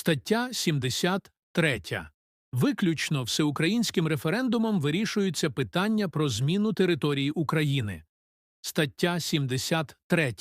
Стаття 73. Виключно всеукраїнським референдумом вирішуються питання про зміну території України. Стаття 73.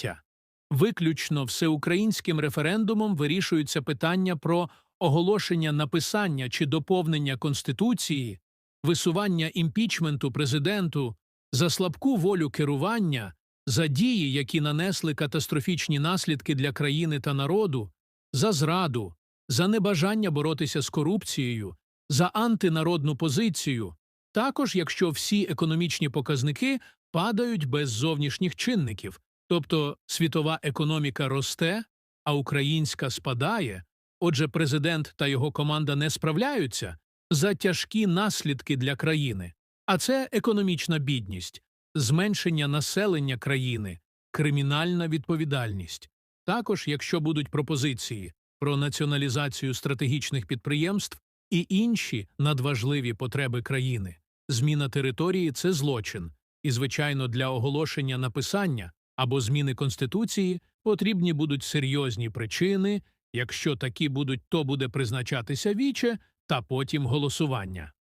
Виключно всеукраїнським референдумом вирішуються питання про оголошення написання чи доповнення Конституції, висування імпічменту президенту, за слабку волю керування, за дії, які нанесли катастрофічні наслідки для країни та народу, за зраду, за небажання боротися з корупцією, за антинародну позицію, також якщо всі економічні показники падають без зовнішніх чинників, тобто світова економіка росте, а українська спадає, отже, президент та його команда не справляються за тяжкі наслідки для країни, а це економічна бідність, зменшення населення країни, кримінальна відповідальність. Також, якщо будуть пропозиції про націоналізацію стратегічних підприємств і інші надважливі потреби країни, зміна території це злочин, і, звичайно, для оголошення написання або зміни Конституції потрібні будуть серйозні причини, якщо такі будуть, то буде призначатися віче та потім голосування.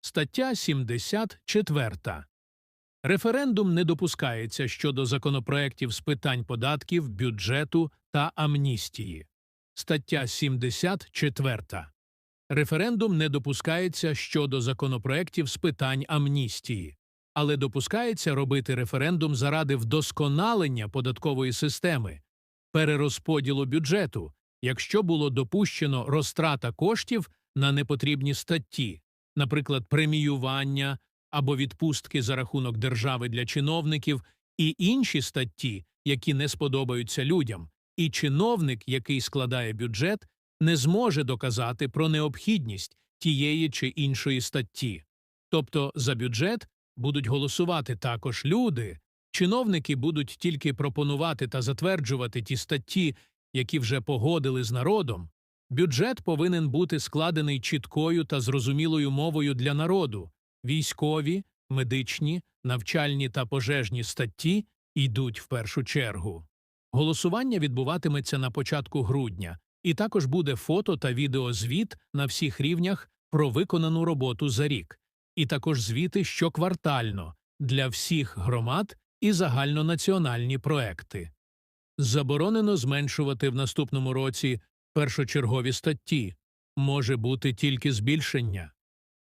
Стаття 74. Референдум не допускається щодо законопроєктів з питань податків, бюджету та амністії. Стаття 74. Референдум не допускається щодо законопроєктів з питань амністії, але допускається робити референдум заради вдосконалення податкової системи, перерозподілу бюджету, якщо було допущено розтрата коштів на непотрібні статті, наприклад, преміювання або відпустки за рахунок держави для чиновників і інші статті, які не сподобаються людям, і чиновник, який складає бюджет, не зможе доказати про необхідність тієї чи іншої статті. Тобто за бюджет будуть голосувати також люди, чиновники будуть тільки пропонувати та затверджувати ті статті, які вже погодили з народом. Бюджет повинен бути складений чіткою та зрозумілою мовою для народу. Військові, медичні, навчальні та пожежні статті йдуть в першу чергу. Голосування відбуватиметься на початку грудня, і також буде фото та відеозвіт на всіх рівнях про виконану роботу за рік, і також звіти щоквартально для всіх громад і загальнонаціональні проекти. Заборонено зменшувати в наступному році першочергові статті, може бути тільки збільшення.